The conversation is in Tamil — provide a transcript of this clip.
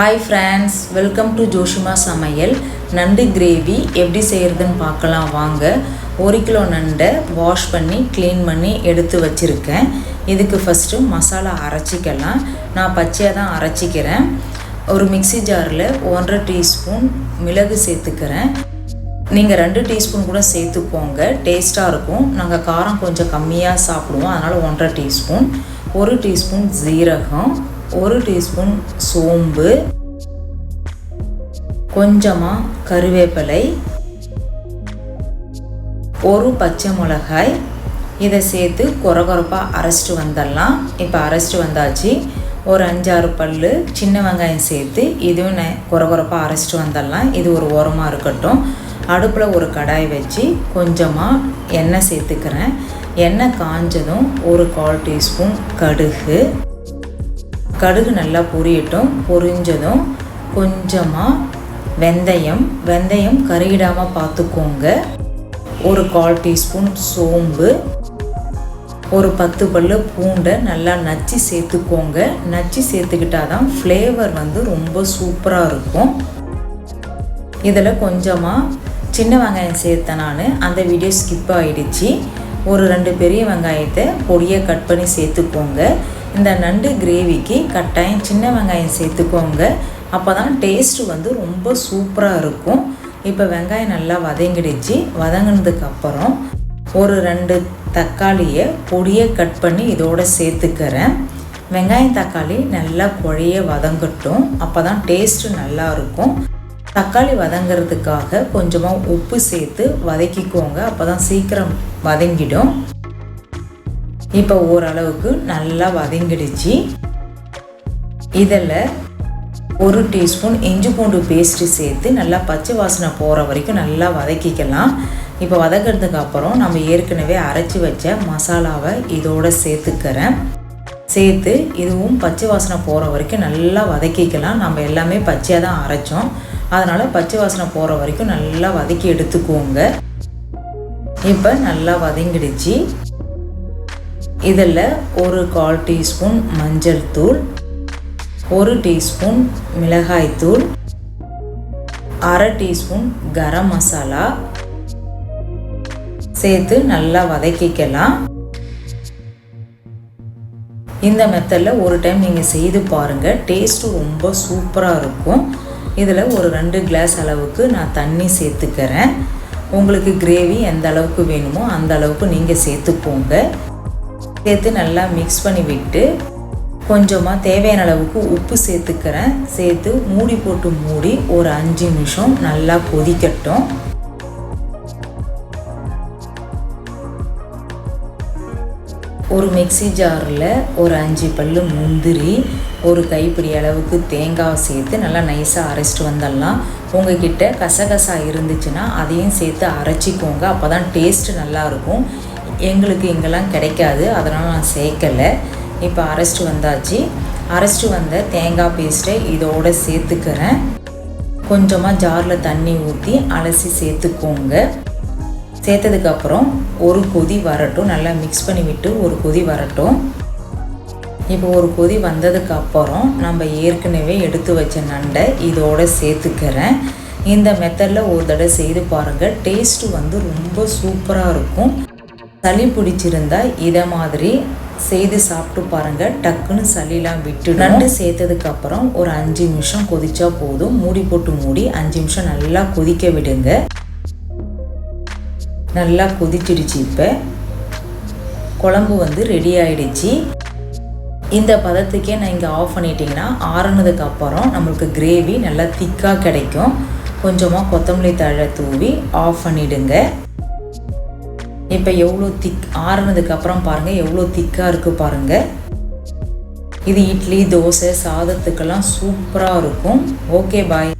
Hi friends welcome to Joshima சமையல் நண்டு கிரேவி எப்படி செய்கிறதுன்னு பார்க்கலாம் வாங்க. ஒரு கிலோ நண்டை வாஷ் பண்ணி க்ளீன் பண்ணி எடுத்து வச்சுருக்கேன். இதுக்கு ஃபஸ்ட்டு மசாலா அரைச்சிக்கலாம். நான் பச்சையாக தான் அரைச்சிக்கிறேன். ஒரு மிக்ஸி ஜாரில் ஒன்றரை டீஸ்பூன் மிளகு சேர்த்துக்கிறேன். நீங்கள் ரெண்டு டீஸ்பூன் கூட சேர்த்துக்கோங்க டேஸ்ட்டாக இருக்கும். நாங்கள் காரம் கொஞ்சம் கம்மியாக சாப்பிடுவோம். அதனால் ஒன்றரை டீஸ்பூன் ஒரு டீஸ்பூன் ஜீரகம் ஒரு டீஸ்பூன் சோம்பு கொஞ்சமாக கருவேப்பிலை ஒரு பச்சை மிளகாய். இதை சேர்த்து குறகுறப்பாக அரைச்சிட்டு வந்துடலாம் இப்போ அரைச்சிட்டு வந்தாச்சு. ஒரு அஞ்சாறு பல் சின்ன வெங்காயம் சேர்த்து இதுவும் நான் கொரகொரப்பாக அரைச்சிட்டு வந்துடலாம் இது ஒரு ஓரமாக இருக்கட்டும். அடுப்பில் ஒரு கடாய் வச்சு கொஞ்சமாக எண்ணெய் சேர்த்துக்கிறேன். எண்ணெய் காஞ்சதும் ஒரு கால் டீஸ்பூன் கடுகு. கடுகு நல்லா பொரியட்டும் பொரிஞ்சதும் கொஞ்சமாக வெந்தயம் வெந்தயம் கருகிடாமல் பார்த்துக்கோங்க ஒரு கால் டீஸ்பூன் சோம்பு ஒரு பத்து பல்லு பூண்டை நல்லா நச்சு சேர்த்துக்கோங்க. நச்சு சேர்த்துக்கிட்டா தான் ஃப்ளேவர் வந்து ரொம்ப சூப்பராக இருக்கும். இதில் கொஞ்சமாக சின்ன வெங்காயம் சேர்த்தேன் நான் அந்த வீடியோ ஸ்கிப் ஆகிடுச்சு ஒரு ரெண்டு பெரிய வெங்காயத்தை பொடியை கட் பண்ணி சேர்த்துக்கோங்க. இந்த நண்டு கிரேவிக்கு கட்டாயம் சின்ன வெங்காயம் சேர்த்துக்கோங்க. அப்போ தான் டேஸ்ட்டு வந்து ரொம்ப சூப்பராக இருக்கும். இப்போ வெங்காயம் நல்லா வதங்கிடுச்சு. வதங்கினதுக்கப்புறம் ஒரு ரெண்டு தக்காளியை பொடியை கட் பண்ணி இதோட சேர்த்துக்கிறேன். வெங்காயம் தக்காளி நல்லா குழைய வதங்கட்டும். அப்போ தான் டேஸ்ட்டு நல்லாயிருக்கும் தக்காளி வதங்கிறதுக்காக கொஞ்சமாக உப்பு சேர்த்து வதக்கிக்கோங்க. அப்போ தான் சீக்கிரம் வதங்கிடும். இப்போ ஓரளவுக்கு நல்லா வதங்கிடுச்சு. இதில் ஒரு டீஸ்பூன் இஞ்சி பூண்டு பேஸ்ட்டு சேர்த்து நல்லா பச்சை வாசனை போகிற வரைக்கும் நல்லா வதக்கிக்கலாம். இப்போ வதக்கிறதுக்கு அப்புறம் நம்ம ஏற்கனவே அரைச்சி வச்ச மசாலாவை இதோடு சேர்த்துக்கிறேன். சேர்த்து இதுவும் பச்சை வாசனை போகிற வரைக்கும் நல்லா வதக்கிக்கலாம். நம்ம எல்லாமே பச்சையாக தான் அரைச்சோம். அதனால் பச்சை வாசனை போகிற வரைக்கும் நல்லா வதக்கி எடுத்துக்கோங்க. இப்போ நல்லா வதங்கிடுச்சு. இதில் ஒரு கால் டீஸ்பூன் மஞ்சள் தூள் ஒரு டீஸ்பூன் மிளகாய் தூள் அரை டீஸ்பூன் கரம் மசாலா. சேர்த்து நல்லா வதக்கிக்கலாம். இந்த மெத்தடில் ஒரு டைம் நீங்கள் செய்து பாருங்கள் டேஸ்ட்டு ரொம்ப சூப்பராக இருக்கும். இதில் ஒரு ரெண்டு கிளாஸ் அளவுக்கு நான் தண்ணி சேர்த்துக்கிறேன். உங்களுக்கு கிரேவி எந்த அளவுக்கு வேணுமோ அந்த அளவுக்கு நீங்கள் சேர்த்துக்கோங்க. சேர்த்து நல்லா மிக்ஸ் பண்ணி விட்டு கொஞ்சமாக தேவையான அளவுக்கு உப்பு சேர்த்துக்கிறேன். சேர்த்து மூடி போட்டு மூடி ஒரு அஞ்சு நிமிஷம் நல்லா கொதிக்கட்டும். ஒரு மிக்சி ஜாரில் ஒரு அஞ்சு பல் முந்திரி ஒரு கைப்பிடி அளவுக்கு தேங்காய் சேர்த்து நல்லா நைஸாக அரைச்சிட்டு வந்துடலாம். உங்ககிட்ட கசகசா இருந்துச்சுன்னா அதையும் சேர்த்து அரைச்சிக்கோங்க. அப்போ தான் டேஸ்ட்டு நல்லாயிருக்கும் எங்களுக்கு இங்கெல்லாம் கிடைக்காது. அதனால் நான் சேர்க்கலை. இப்போ அரைச்சிட்டு வந்தாச்சு. அரைச்சிட்டு வந்த தேங்காய் பேஸ்ட்டை இதோடு சேர்த்துக்கிறேன். கொஞ்சமாக ஜாரில் தண்ணி ஊற்றி அலசி சேர்த்துக்கோங்க. சேர்த்ததுக்கப்புறம் ஒரு கொதி வரட்டும். நல்லா மிக்ஸ் பண்ணி விட்டு ஒரு கொதி வரட்டும். இப்போ ஒரு கொதி வந்ததுக்கு அப்புறம் நம்ம ஏற்கனவே எடுத்து வச்ச நண்டை இதோட சேர்த்துக்கிறேன். இந்த மெத்தடில் ஒரு தடவை செய்து பாருங்கள் டேஸ்ட்டு வந்து ரொம்ப சூப்பராக இருக்கும். சளி பிடிச்சிருந்தா இதை மாதிரி செய்து சாப்பிட்டு பாருங்கள் டக்குன்னு சளிலாம் விட்டு நண்டு சேர்த்ததுக்கப்புறம் ஒரு அஞ்சு நிமிஷம் கொதிச்சா போதும். மூடி போட்டு மூடி அஞ்சு நிமிஷம் நல்லா கொதிக்க விடுங்க. நல்லா கொதிச்சிடுச்சு இப்போ. குழம்பு வந்து ரெடி ஆயிடுச்சு. இந்த பதத்துக்கே நான் இங்கே ஆஃப் பண்ணிட்டீங்கன்னா ஆறுனதுக்கு அப்புறம் நம்மளுக்கு கிரேவி நல்லா திக்காக கிடைக்கும். கொஞ்சமாக கொத்தமல்லி தழை தூவி ஆஃப் பண்ணிவிடுங்க இப்போ எவ்வளோ திக் ஆறுனதுக்கு அப்புறம் பாருங்கள் எவ்வளோ திக்காக இருக்குது பாருங்கள் இது இட்லி தோசை சாதத்துக்கெல்லாம் சூப்பராக இருக்கும். Okay bye